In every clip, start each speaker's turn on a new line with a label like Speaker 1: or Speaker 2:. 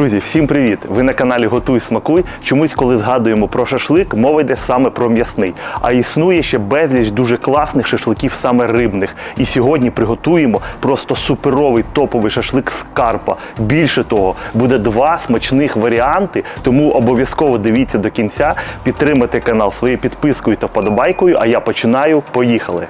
Speaker 1: Друзі, всім привіт! Ви на каналі Готуй Смакуй. Чомусь, коли згадуємо про шашлик, мова йде саме про м'ясний. А існує ще безліч дуже класних шашликів, саме рибних. І сьогодні приготуємо просто суперовий топовий шашлик з карпа. Більше того, буде два смачних варіанти. Тому обов'язково дивіться до кінця, підтримайте канал своєю підпискою та вподобайкою. А я починаю. Поїхали!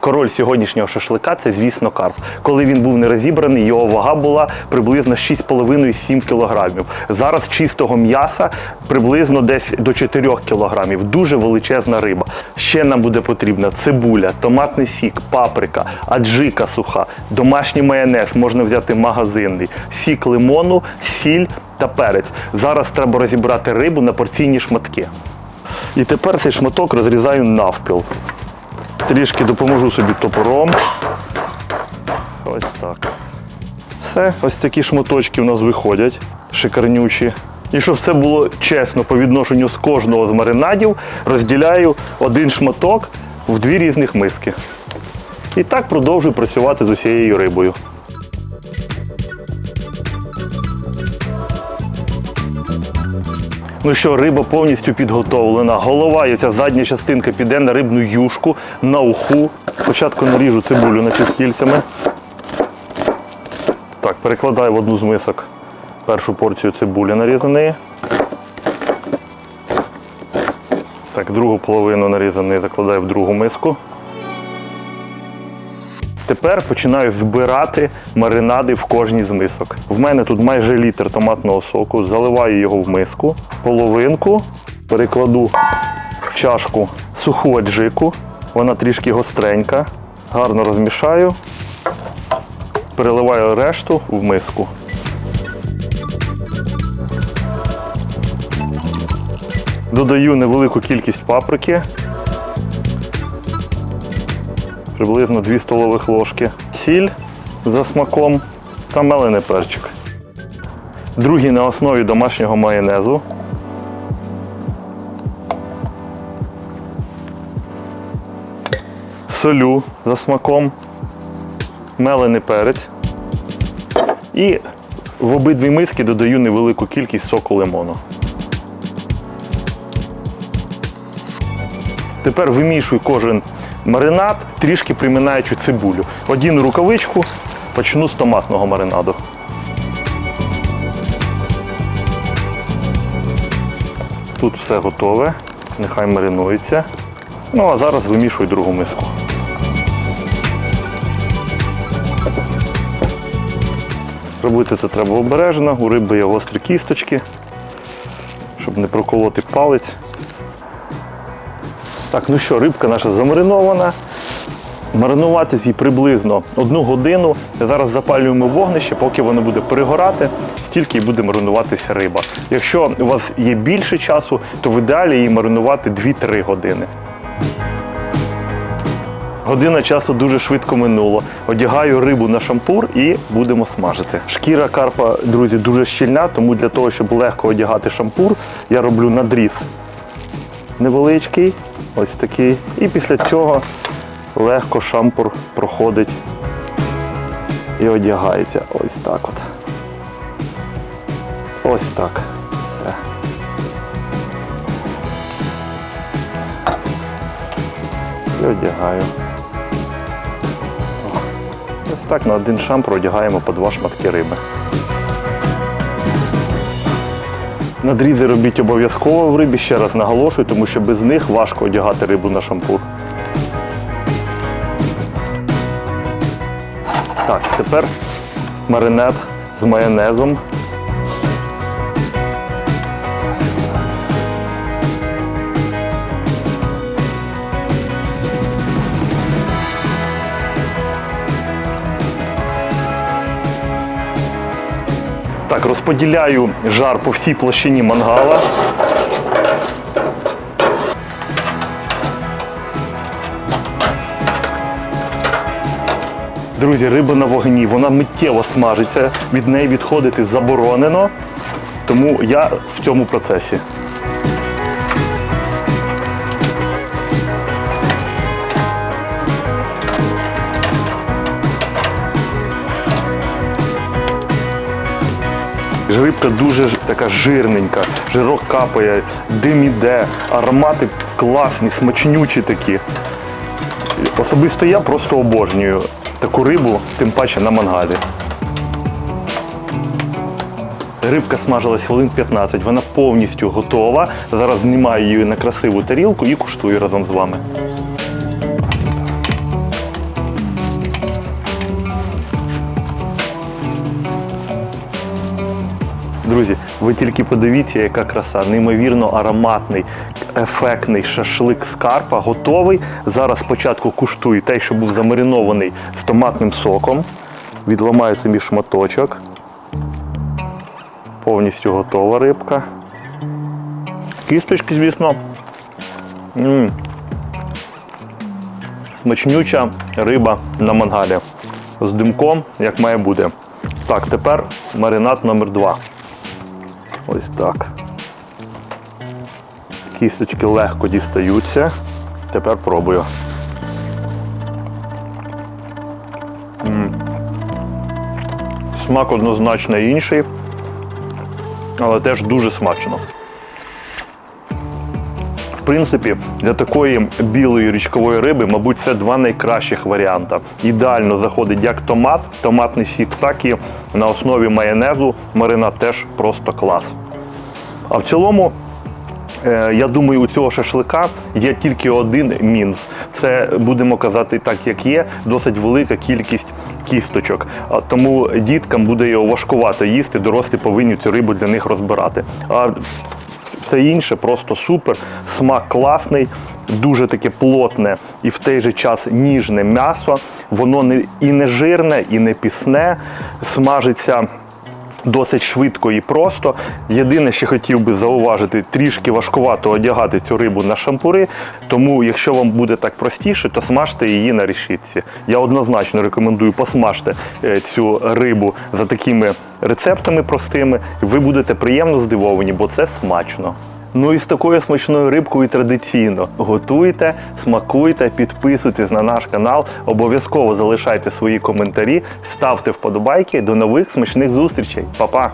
Speaker 1: Король сьогоднішнього шашлика це, звісно, карп. Коли він був не розібраний, його вага була приблизно 6,5-7 кілограмів. Зараз чистого м'яса приблизно десь до 4 кілограмів. Дуже величезна риба. Ще нам буде потрібна цибуля, томатний сік, паприка, аджика суха, домашній майонез, можна взяти магазинний, сік лимону, сіль та перець. Зараз треба розібрати рибу на порційні шматки. І тепер цей шматок розрізаю навпіл. Трішки допоможу собі топором. Ось так. Все, ось такі шматочки у нас виходять, шикарнючі. І щоб все було чесно по відношенню з кожного з маринадів, розділяю один шматок в дві різних миски. І так продовжую працювати з усією рибою. Ну що, риба повністю підготовлена. Голова і ця задня частинка піде на рибну юшку, на уху. Спочатку наріжу цибулю напівкільцями. Так, перекладаю в одну з мисок першу порцію цибулі нарізаної. Так, другу половину нарізаної закладаю в другу миску. Тепер починаю збирати маринади в кожній з мисок. В мене тут майже літр томатного соку, заливаю його в миску, половинку, перекладу в чашку суху аджику, вона трішки гостренька, гарно розмішаю, переливаю решту в миску. Додаю невелику кількість паприки, приблизно 2 столових ложки, сіль за смаком та мелений перчик. Другий на основі домашнього майонезу. Солю за смаком, мелений перець. І в обидві миски додаю невелику кількість соку лимону. Тепер вимішую кожен маринад, трішки приминаючи цибулю. Одіну рукавичку, почну з томатного маринаду. Тут все готове, нехай маринується. Ну а зараз вимішую другу миску. Робити це треба обережно, у риби є гострі кісточки, щоб не проколоти палець. Так, ну що, рибка наша замаринована. Маринувати її приблизно одну годину. Зараз запалюємо вогнище, поки воно буде перегорати, стільки і буде маринуватися риба. Якщо у вас є більше часу, то в ідеалі її маринувати 2-3 години. Година часу дуже швидко минуло. Одягаю рибу на шампур і будемо смажити. Шкіра карпа, друзі, дуже щільна, тому для того, щоб легко одягати шампур, я роблю надріз невеличкий, ось такий. І після цього легко шампур проходить і одягається. Ось так от. Ось так. Все. І одягаю. Ось так на один шампур одягаємо по два шматки риби. Надрізи робіть обов'язково в рибі, ще раз наголошую, тому що без них важко одягати рибу на шампур. Так, тепер маринад з майонезом. Так, розподіляю жар по всій площині мангала. Друзі, риба на вогні, вона миттєво смажиться, від неї відходити заборонено, тому я в цьому процесі. Рибка дуже така жирненька, жирок капає, дим іде, аромати класні, смачнючі такі. Особисто я просто обожнюю таку рибу, тим паче на мангалі. Рибка смажилась хвилин 15, вона повністю готова. Зараз знімаю її на красиву тарілку і куштую разом з вами. Друзі, ви тільки подивіться, яка краса, неймовірно ароматний, ефектний шашлик з карпа готовий. Зараз спочатку куштую той, що був замаринований з томатним соком. Відламаю собі шматочок. Повністю готова рибка. Кісточки, звісно. м Смачнюча риба на мангалі. З димком, як має бути. Так, тепер маринад номер два. Ось так. Кісточки легко дістаються. Тепер пробую. М. Смак однозначно інший, але теж дуже смачно. В принципі, для такої білої річкової риби, мабуть, це два найкращих варіанти. Ідеально заходить як томат, томатний сік, так і на основі майонезу маринад теж просто клас. А в цілому, е, я думаю, у цього шашлика є тільки один мінус. Це будемо казати так, як є, досить велика кількість кісточок. Тому діткам буде його важкувато їсти, дорослі повинні цю рибу для них розбирати. А все інше просто супер, смак класний, дуже таке плотне і в той же час ніжне м'ясо. Воно не і не жирне, і не пісне, смажиться. Досить швидко і просто. Єдине, що хотів би зауважити, трішки важкувато одягати цю рибу на шампури. Тому, якщо вам буде так простіше, то смажте її на решітці. Я однозначно рекомендую посмажте е, цю рибу за такими рецептами простими. Ви будете приємно здивовані, бо це смачно. Ну і з такою смачною рибкою традиційно готуйте, смакуйте, підписуйтесь на наш канал, обов'язково залишайте свої коментарі, ставте вподобайки. До нових смачних зустрічей. Па-па!